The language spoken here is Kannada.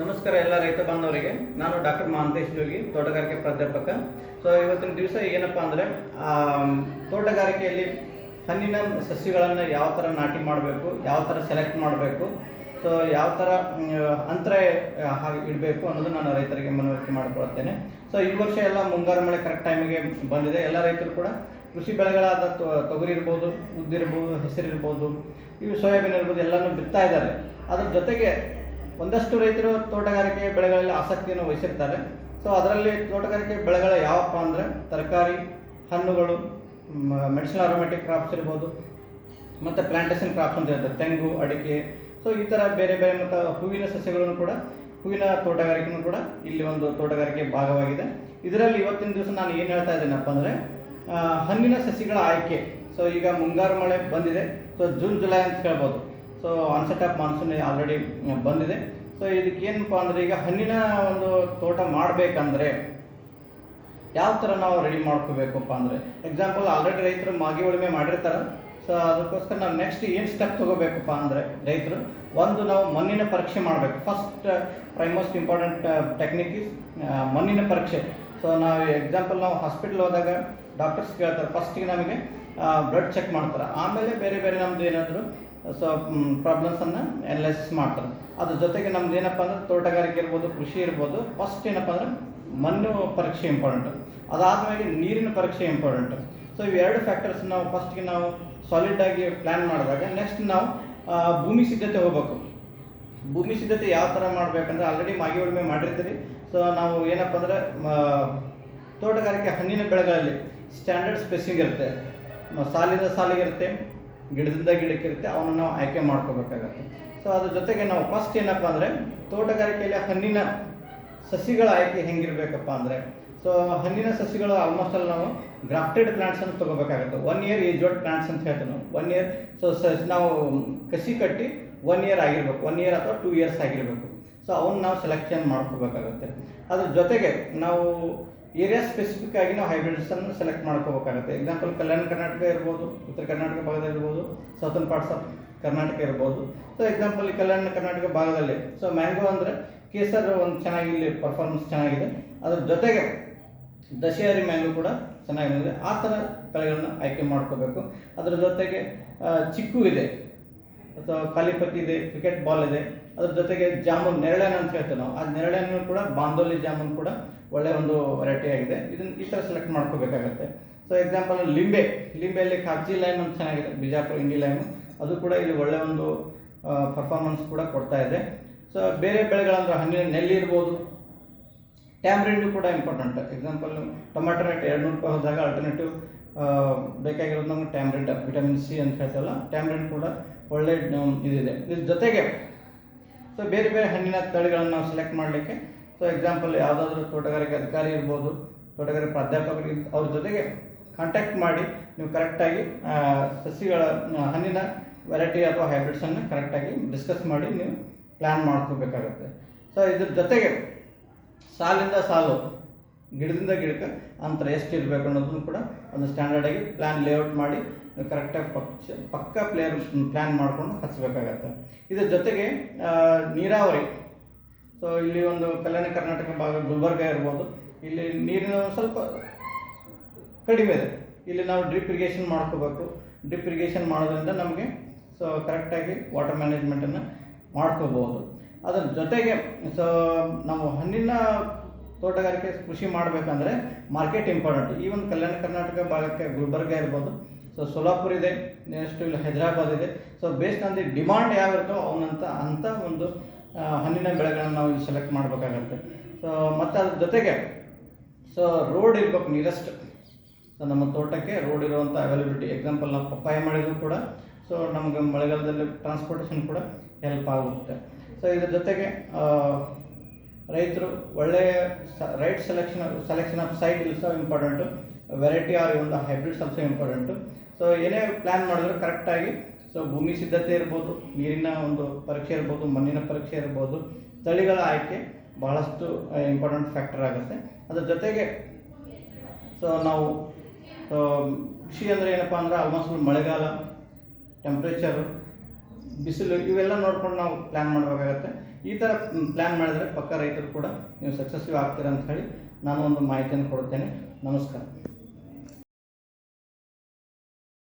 ನಮಸ್ಕಾರ ಎಲ್ಲ ರೈತ ಬಾಂಧವರಿಗೆ. ನಾನು ಡಾಕ್ಟರ್ ಮಹಾಂತೇಶ್ ಜೋಗಿ, ತೋಟಗಾರಿಕೆ ಪ್ರಾಧ್ಯಾಪಕ. ಸೊ ಇವತ್ತಿನ ದಿವಸ ಏನಪ್ಪ ಅಂದರೆ ತೋಟಗಾರಿಕೆಯಲ್ಲಿ ಹಣ್ಣಿನ ಸಸ್ಯಗಳನ್ನು ಯಾವ ಥರ ನಾಟಿ ಮಾಡಬೇಕು, ಯಾವ ಥರ ಸೆಲೆಕ್ಟ್ ಮಾಡಬೇಕು, ಸೊ, ಯಾವ ಥರ ಅಂತರ ಹಾಗೆ ಇಡಬೇಕು ಅನ್ನೋದು ನಾನು ರೈತರಿಗೆ ಮನವರಿಕೆ ಮಾಡಿಕೊಳ್ತೇನೆ. ಸೊ ಈ ವರ್ಷ ಎಲ್ಲ ಮುಂಗಾರು ಮಳೆ ಕರೆಕ್ಟ್ ಟೈಮಿಗೆ ಬಂದಿದೆ. ಎಲ್ಲ ರೈತರು ಕೂಡ ಕೃಷಿ ಬೆಳೆಗಳಾದ ತೊಗರಿ ಇರ್ಬೋದು, ಉದ್ದಿರ್ಬೋದು, ಹೆಸರಿರ್ಬೋದು, ಇವು ಸೋಯಾಬೀನ್ ಇರ್ಬೋದು, ಎಲ್ಲನೂ ಬಿತ್ತಾ ಇದ್ದಾರೆ. ಅದ್ರ ಜೊತೆಗೆ ಒಂದಷ್ಟು ರೈತರು ತೋಟಗಾರಿಕೆ ಬೆಳೆಗಳಲ್ಲಿ ಆಸಕ್ತಿಯನ್ನು ವಹಿಸಿರ್ತಾರೆ. ಸೊ ಅದರಲ್ಲಿ ತೋಟಗಾರಿಕೆ ಬೆಳೆಗಳ ಯಾವಪ್ಪ ಅಂದರೆ ತರಕಾರಿ, ಹಣ್ಣುಗಳು ಮೆಡಿಸಿನಲ್ ಅರೋಮೆಟಿಕ್ ಕ್ರಾಪ್ಸ್ ಇರ್ಬೋದು, ಮತ್ತು ಪ್ಲಾಂಟೇಷನ್ ಕ್ರಾಪ್ಸ್ ಅಂತ ಇರುತ್ತೆ. ತೆಂಗು, ಅಡಿಕೆ ಸೊ ಈ ಥರ ಬೇರೆ ಬೇರೆ ಮತ್ತು ಹೂವಿನ ಸಸ್ಯಗಳನ್ನು ಕೂಡ, ಹೂವಿನ ತೋಟಗಾರಿಕೆನೂ ಕೂಡ ಇಲ್ಲಿ ಒಂದು ತೋಟಗಾರಿಕೆ ಭಾಗವಾಗಿದೆ. ಇದರಲ್ಲಿ ಇವತ್ತಿನ ದಿವಸ ನಾನು ಏನು ಹೇಳ್ತಾ ಇದ್ದೀನಪ್ಪ ಅಂದರೆ ಹಣ್ಣಿನ ಸಸಿಗಳ ಆಯ್ಕೆ. ಸೊ ಈಗ ಮುಂಗಾರು ಮಳೆ ಬಂದಿದೆ. ಸೊ ಜೂನ್, ಜುಲೈ ಅಂತ ಹೇಳ್ಬೋದು. So onset of monsoon already ಬಂದಿದೆ. ಸೊ ಇದಕ್ಕೆ ಏನಪ್ಪ ಅಂದರೆ ಈಗ ಹಣ್ಣಿನ ಒಂದು ತೋಟ ಮಾಡಬೇಕಂದ್ರೆ ಯಾವ ಥರ ನಾವು ರೆಡಿ ಮಾಡ್ಕೋಬೇಕಪ್ಪ ಅಂದರೆ ಎಕ್ಸಾಂಪಲ್ ಆಲ್ರೆಡಿ ರೈತರು ಮಾಗಿ ಉಳುಮೆ ಮಾಡಿರ್ತಾರೆ. ಸೊ ಅದಕ್ಕೋಸ್ಕರ ನಾವು ನೆಕ್ಸ್ಟ್ ಏನು ಸ್ಟೆಪ್ ತೊಗೋಬೇಕಪ್ಪ ಅಂದರೆ ರೈತರು, ಒಂದು ನಾವು ಮಣ್ಣಿನ ಪರೀಕ್ಷೆ ಮಾಡಬೇಕು. First foremost important technique is ಮಣ್ಣಿನ ಪರೀಕ್ಷೆ. ಸೊ ನಾವು ಎಕ್ಸಾಂಪಲ್ ನಾವು ಹಾಸ್ಪಿಟ್ಲ್ ಹೋದಾಗ ಡಾಕ್ಟರ್ಸ್ ಕೇಳ್ತಾರೆ. ಫಸ್ಟಿಗೆ ನಮಗೆ ಬ್ಲಡ್ ಚೆಕ್ ಮಾಡ್ತಾರೆ. ಆಮೇಲೆ ಬೇರೆ ಬೇರೆ ನಮ್ದು ಏನಾದರೂ ಸೊ ಪ್ರಾಬ್ಲಮ್ಸನ್ನು ಅನಲೈಸಿಸ್ ಮಾಡ್ತಾರೆ. ಅದ್ರ ಜೊತೆಗೆ ನಮ್ದು ಏನಪ್ಪ ಅಂದ್ರೆ ತೋಟಗಾರಿಕೆ ಇರ್ಬೋದು, ಕೃಷಿ ಇರ್ಬೋದು ಫಸ್ಟ್ ಏನಪ್ಪ ಅಂದ್ರೆ ಮಣ್ಣು ಪರೀಕ್ಷೆ ಇಂಪಾರ್ಟೆಂಟ್ ಅದಾದಮೇಲೆ ನೀರಿನ ಪರೀಕ್ಷೆ ಇಂಪಾರ್ಟೆಂಟ್ ಸೊ ಇವೆರಡು ಫ್ಯಾಕ್ಟರ್ಸ್ ನಾವು ಫಸ್ಟ್ಗೆ ನಾವು ಸಾಲಿಡ್ ಆಗಿ ಪ್ಲ್ಯಾನ್ ಮಾಡಿದಾಗ ನೆಕ್ಸ್ಟ್ ನಾವು ಭೂಮಿ ಸಿದ್ಧತೆ ಹೋಗ್ಬೇಕು. ಭೂಮಿ ಸಿದ್ಧತೆ ಯಾವ ಥರ ಮಾಡ್ಬೇಕಂದ್ರೆ ಆಲ್ರೆಡಿ ಮಾಗಿ ಉಳುಮೆ ಮಾಡಿರ್ತೀರಿ. ಸೊ ನಾವು ಏನಪ್ಪ ಅಂದ್ರೆ ತೋಟಗಾರಿಕೆ ಹಣ್ಣಿನ ಬೆಳೆಗಳಲ್ಲಿ ಸ್ಟ್ಯಾಂಡರ್ಡ್ ಸ್ಪೇಸಿಂಗ್ ಇರುತ್ತೆ. ಸಾಲಿನ ಸಾಲಿಗೆ ಇರುತ್ತೆ. ಗಿಡದಿಂದ ಗಿಡಕ್ಕೆ ಇರುತ್ತೆ ಅವನ್ನ ನಾವು ಆಯ್ಕೆ ಮಾಡ್ಕೋಬೇಕಾಗತ್ತೆ. ಸೊ ಅದ್ರ ಜೊತೆಗೆ ನಾವು ಫಸ್ಟ್ ಏನಪ್ಪ ಅಂದರೆ, ತೋಟಗಾರಿಕೆಯಲ್ಲಿ ಹಣ್ಣಿನ ಸಸಿಗಳ ಆಯ್ಕೆ ಹೆಂಗಿರ್ಬೇಕಪ್ಪ ಅಂದರೆ ಸೊ ಹಣ್ಣಿನ ಸಸಿಗಳು ಆಲ್ಮೋಸ್ಟ್ ಅಲ್ಲಿ ನಾವು ಗ್ರಾಫ್ಟೆಡ್ ಪ್ಲಾಂಟ್ಸ್ ಅನ್ನು ತಗೋಬೇಕಾಗುತ್ತೆ. ಒನ್ ಇಯರ್ ಏಜ್ಡ್ ಪ್ಲಾಂಟ್ಸ್ ಅಂತ ಹೇಳ್ತೀವಿ ನಾವು. ಒನ್ ಇಯರ್ ಸೊ ಸ, ನಾವು ಕಸಿ ಕಟ್ಟಿ ಒನ್ ಇಯರ್ ಆಗಿರ್ಬೇಕು. ಒನ್ ಇಯರ್ ಅಥವಾ ಟೂ ಇಯರ್ಸ್ ಆಗಿರಬೇಕು. ಸೊ ಅವನ್ನ ನಾವು ಸೆಲೆಕ್ಷನ್ ಮಾಡ್ಕೋಬೇಕಾಗುತ್ತೆ. ಅದ್ರ ಜೊತೆಗೆ ನಾವು ಏರಿಯಾ ಸ್ಪೆಸಿಫಿಕ್ ಆಗಿ ನಾವು ಹೈಬ್ರಿಡ್ಸನ್ನು ಸೆಲೆಕ್ಟ್ ಮಾಡ್ಕೋಬೇಕಾಗುತ್ತೆ. ಎಕ್ಸಾಂಪಲ್ ಕಲ್ಯಾಣ ಕರ್ನಾಟಕ ಇರ್ಬೋದು ಉತ್ತರ ಕರ್ನಾಟಕ ಭಾಗದಲ್ಲಿ ಇರ್ಬೋದು ಸೌತರ್ನ್ ಪಾರ್ಟ್ಸ್ ಆಫ್ ಕರ್ನಾಟಕ ಇರ್ಬೋದು. ಸೊ ಎಕ್ಸಾಂಪಲ್ ಕಲ್ಯಾಣ ಕರ್ನಾಟಕ ಭಾಗದಲ್ಲಿ ಸೊ ಮ್ಯಾಂಗೋ ಅಂದರೆ ಕೇಸರ್ ಒಂದು ಚೆನ್ನಾಗಿ ಇಲ್ಲಿ ಪರ್ಫಾರ್ಮೆನ್ಸ್ ಚೆನ್ನಾಗಿದೆ. ಅದ್ರ ಜೊತೆಗೆ ದಶಹರಿ ಮ್ಯಾಂಗೋ ಕೂಡ ಚೆನ್ನಾಗಿದೆ ಆ ಥರ ತಳಿಗಳನ್ನ ಆಯ್ಕೆ ಮಾಡ್ಕೋಬೇಕು. ಅದರ ಜೊತೆಗೆ ಚಿಕ್ಕು ಇದೆ. ಅಥವಾ ಕಾಲಿಪತಿ ಇದೆ ಕ್ರಿಕೆಟ್ ಬಾಲ್ ಇದೆ, ಅದ್ರ ಜೊತೆಗೆ ಜಾಮೂನ್ ನೆರಳೆಹಣ್ಣು ಅಂತ ಹೇಳ್ತೇವೆ ನಾವು. ಆ ನೆರಳೆಹಣ್ಣು ಕೂಡ, ಬಾಂದೋಲಿ ಜಾಮೂನ್ ಕೂಡ ಒಳ್ಳೆ ಒಂದು ವೆರೈಟಿ ಆಗಿದೆ. ಇದನ್ನ ಈ ಥರ ಸೆಲೆಕ್ಟ್ ಮಾಡ್ಕೋಬೇಕಾಗತ್ತೆ. ಸೊ ಎಕ್ಸಾಂಪಲ್ ಲಿಂಬೆ. ಲಿಂಬೆಯಲ್ಲಿ ಕಾಜಿ ಲೈಮ್ ಅಂತ ಚೆನ್ನಾಗಿದೆ, ಬಿಜಾಪುರ ಇಂಡಿ ಲೈಮ್ ಅದು ಕೂಡ ಇಲ್ಲಿ ಒಳ್ಳೆ ಒಂದು ಪರ್ಫಾರ್ಮೆನ್ಸ್ ಕೂಡ ಕೊಡ್ತಾ ಇದೆ. ಸೊ ಬೇರೆ ಬೆಳೆಗಳಂದ್ರೆ ಹಣ್ಣಿನ ನೆಲ್ಲಿ ಇರ್ಬೋದು. ಟ್ಯಾಮ್ರಿಂಡು ಕೂಡ ಇಂಪಾರ್ಟೆಂಟ್ ಎಕ್ಸಾಂಪಲ್ ಟೊಮ್ಯಾಟೊ ರೇಟ್ ಎರಡು ನೂರು ರೂಪಾಯಿ ಹೋದಾಗ ಆಲ್ಟರ್ನೇಟಿವ್ ಬೇಕಾಗಿರೋದು ನಮ್ಗೆ ಟ್ಯಾಮ್ರಿಂಡ್ ವಿಟಮಿನ್ ಸಿ ಅಂತ ಹೇಳ್ತಲ್ಲ ಟ್ಯಾಮ್ರಿಂಡ್ ಕೂಡ ಒಳ್ಳೆ ಇದಿದೆ. ಇದ್ರ ಜೊತೆಗೆ ಸೊ ಬೇರೆ ಬೇರೆ ಹಣ್ಣಿನ ತಳಿಗಳನ್ನು ನಾವು ಸೆಲೆಕ್ಟ್ ಮಾಡಲಿಕ್ಕೆ ಸೊ ಎಕ್ಸಾಂಪಲ್ ಯಾವುದಾದ್ರೂ ತೋಟಗಾರಿಕೆ ಅಧಿಕಾರಿ ಇರ್ಬೋದು, ತೋಟಗಾರಿಕೆ ಪ್ರಾಧ್ಯಾಪಕರು ಅವ್ರ ಜೊತೆಗೆ ಕಾಂಟ್ಯಾಕ್ಟ್ ಮಾಡಿ, ನೀವು ಕರೆಕ್ಟಾಗಿ ಸಸಿಗಳ ಹಣ್ಣಿನ ವೆರೈಟಿ ಅಥವಾ ಹೈಬ್ರಿಡ್ಸನ್ನು ಕರೆಕ್ಟಾಗಿ ಡಿಸ್ಕಸ್ ಮಾಡಿ ನೀವು ಪ್ಲ್ಯಾನ್ ಮಾಡ್ಕೋಬೇಕಾಗುತ್ತೆ. ಸೊ ಇದ್ರ ಜೊತೆಗೆ, ಸಾಲಿಂದ ಸಾಲು, ಗಿಡದಿಂದ ಗಿಡಕ್ಕೆ ಅಂತರ ಎಷ್ಟು ಇರಬೇಕು ಅನ್ನೋದನ್ನು ಕೂಡ ಒಂದು ಸ್ಟ್ಯಾಂಡರ್ಡಾಗಿ ಪ್ಲ್ಯಾನ್ ಲೇಔಟ್ ಮಾಡಿ ಕರೆಕ್ಟಾಗಿ ಪಕ್ಷ, ಪಕ್ಕ ಪ್ಲೇಯರ್ ಪ್ಲ್ಯಾನ್ ಮಾಡ್ಕೊಂಡು ಹಚ್ಚಬೇಕಾಗತ್ತೆ ಇದ್ರ ಜೊತೆಗೆ ನೀರಾವರಿ. ಸೊ ಇಲ್ಲಿ ಒಂದು ಕಲ್ಯಾಣ ಕರ್ನಾಟಕ ಭಾಗ ಗುಲ್ಬರ್ಗ ಇರ್ಬೋದು. ಇಲ್ಲಿ ನೀರಿನ ಸ್ವಲ್ಪ ಕಡಿಮೆ ಇದೆ. ಇಲ್ಲಿ ನಾವು ಡ್ರಿಪ್ ಇರಿಗೇಷನ್ ಮಾಡ್ಕೋಬೇಕು. ಡ್ರಿಪ್ ಇರಿಗೇಷನ್ ಮಾಡೋದ್ರಿಂದ ನಮಗೆ ಸೊ ಕರೆಕ್ಟಾಗಿ ವಾಟರ್ ಮ್ಯಾನೇಜ್ಮೆಂಟನ್ನು ಮಾಡ್ಕೋಬೋದು ಅದರ ಜೊತೆಗೆ ಸೊ ನಾವು ಹಣ್ಣಿನ ತೋಟಗಾರಿಕೆ ಕೃಷಿ ಮಾಡಬೇಕಂದ್ರೆ ಮಾರ್ಕೆಟ್ ಇಂಪಾರ್ಟೆಂಟ್ ಈ ಒಂದು ಕಲ್ಯಾಣ ಕರ್ನಾಟಕ ಭಾಗಕ್ಕೆ ಗುಲ್ಬರ್ಗ ಇರ್ಬೋದು. ಸೊ ಸೋಲಾಪುರ್ ಇದೆ ನೆಕ್ಸ್ಟ್ ಇಲ್ಲಿ ಹೈದರಾಬಾದ್ ಇದೆ. ಸೊ ಆನ್ ದಿ ಡಿಮಾಂಡ್ ಯಾವ ಇರುತ್ತೋ ಅವನಂತ ಅಂಥ ಒಂದು ಹಣ್ಣಿನ ಬೆಳೆಗಳನ್ನು ನಾವು ಇಲ್ಲಿ ಸೆಲೆಕ್ಟ್ ಮಾಡಬೇಕಾಗತ್ತೆ. ಸೊ ಮತ್ತು ಅದ್ರ ಜೊತೆಗೆ ಸೊ ರೋಡ್ ಇರ್ಬೇಕು ನಿಯರೆಸ್ಟ್ ಸೊ ನಮ್ಮ ತೋಟಕ್ಕೆ ರೋಡ್ ಇರುವಂಥ ಅವೈಲಬಿಲಿಟಿ ಎಕ್ಸಾಂಪಲ್ ನಾವು ಪಪ್ಪಾಯ ಮಾಡಿದ್ರು ಕೂಡ ಸೊ ನಮಗೆ ಮಳೆಗಾಲದಲ್ಲಿ ಟ್ರಾನ್ಸ್ಪೋರ್ಟೇಷನ್ ಕೂಡ ಹೆಲ್ಪ್ ಆಗುತ್ತೆ. ಸೊ ಇದ್ರ ಜೊತೆಗೆ ರೈತರು ಒಳ್ಳೆಯ right selection selection of site also important variety are ಒಂದು ಹೈಬ್ರಿಡ್ಸ್ ಆಲ್ಸೋ ಇಂಪಾರ್ಟೆಂಟು ಸೊ ಏನೇ ಪ್ಲ್ಯಾನ್ ಮಾಡಿದ್ರು ಕರೆಕ್ಟಾಗಿ ಸೊ ಭೂಮಿ ಸಿದ್ಧತೆ ಇರ್ಬೋದು, ನೀರಿನ ಒಂದು ಪರೀಕ್ಷೆ ಇರ್ಬೋದು, ಮಣ್ಣಿನ ಪರೀಕ್ಷೆ ಇರ್ಬೋದು, ತಳಿಗಳ ಆಯ್ಕೆ ಬಹಳಷ್ಟು ಇಂಪಾರ್ಟೆಂಟ್ ಫ್ಯಾಕ್ಟರ್ ಆಗುತ್ತೆ. ಅದ್ರ ಜೊತೆಗೆ ಸೊ ನಾವು ಕೃಷಿ ಅಂದರೆ ಏನಪ್ಪ ಅಂದ್ರೆ ಆಲ್ಮೋಸ್ಟ್ ಮಳೆಗಾಲ ಟೆಂಪ್ರೇಚರು ಬಿಸಿಲು ಇವೆಲ್ಲ ನೋಡ್ಕೊಂಡು ನಾವು ಪ್ಲ್ಯಾನ್ ಮಾಡಬೇಕಾಗತ್ತೆ. ಈ ಥರ ಪ್ಲ್ಯಾನ್ ಮಾಡಿದರೆ ಪಕ್ಕ ರೈತರು ಕೂಡ ನೀವು ಸಕ್ಸಸ್ಸಿವ್ ಆಗ್ತೀರ ಅಂತ ಹೇಳಿ ನಾನು ಒಂದು ಮಾಹಿತಿಯನ್ನು ಕೊಡುತ್ತೇನೆ. ನಮಸ್ಕಾರ.